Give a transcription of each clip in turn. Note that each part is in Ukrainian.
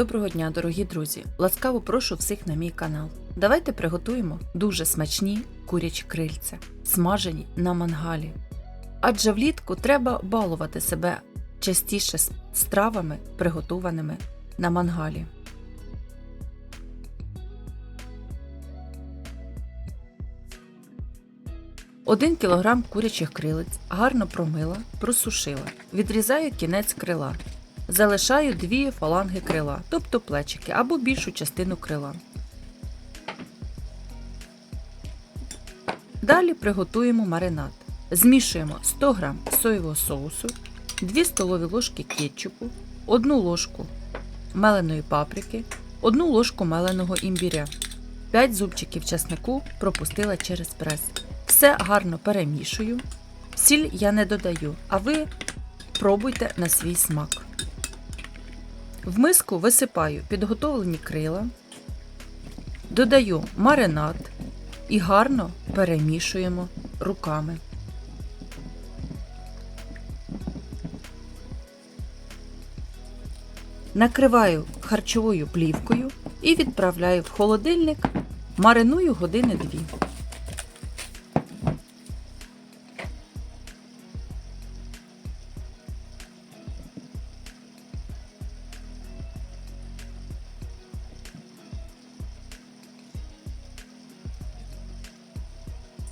Доброго дня, дорогі друзі! Ласкаво прошу всіх на мій канал. Давайте приготуємо дуже смачні курячі крильця, смажені на мангалі. Адже влітку треба балувати себе частіше стравами, приготованими на мангалі. Один кілограм курячих крилець гарно промила, просушила. Відрізаю кінець крила. Залишаю дві фаланги крила, тобто плечики або більшу частину крила. Далі приготуємо маринад. Змішуємо 100 г соєвого соусу, 2 столові ложки кетчупу, 1 ложку меленої паприки, 1 ложку меленого імбіря, 5 зубчиків чеснику пропустила через прес. Все гарно перемішую. Сіль я не додаю, а ви пробуйте на свій смак. В миску висипаю підготовлені крила, додаю маринад і гарно перемішуємо руками. Накриваю харчовою плівкою і відправляю в холодильник, мариную години дві.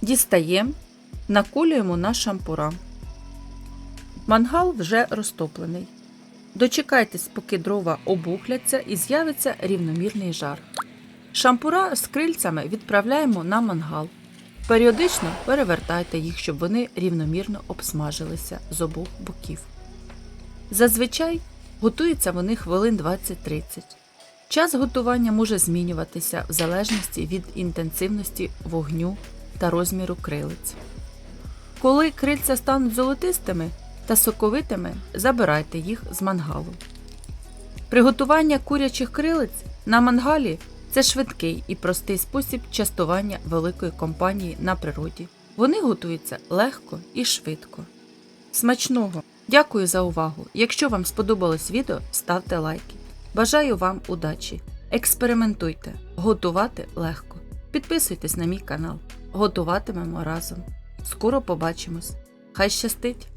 Дістаємо, наколюємо на шампура. Мангал вже розтоплений. Дочекайтесь, поки дрова обухляться і з'явиться рівномірний жар. Шампура з крильцями відправляємо на мангал. Періодично перевертайте їх, щоб вони рівномірно обсмажилися з обох боків. Зазвичай готуються вони хвилин 20-30. Час готування може змінюватися в залежності від інтенсивності вогню та розміру крилиць. Коли крильця стануть золотистими та соковитими, забирайте їх з мангалу. Приготування курячих крилиць на мангалі це швидкий і простий спосіб частування великої компанії на природі. Вони готуються легко і швидко. Смачного! Дякую за увагу! Якщо вам сподобалось відео, ставте лайки. Бажаю вам удачі! Експериментуйте, готувати легко. Підписуйтесь на мій канал. Готуватимемо разом. Скоро побачимось. Хай щастить!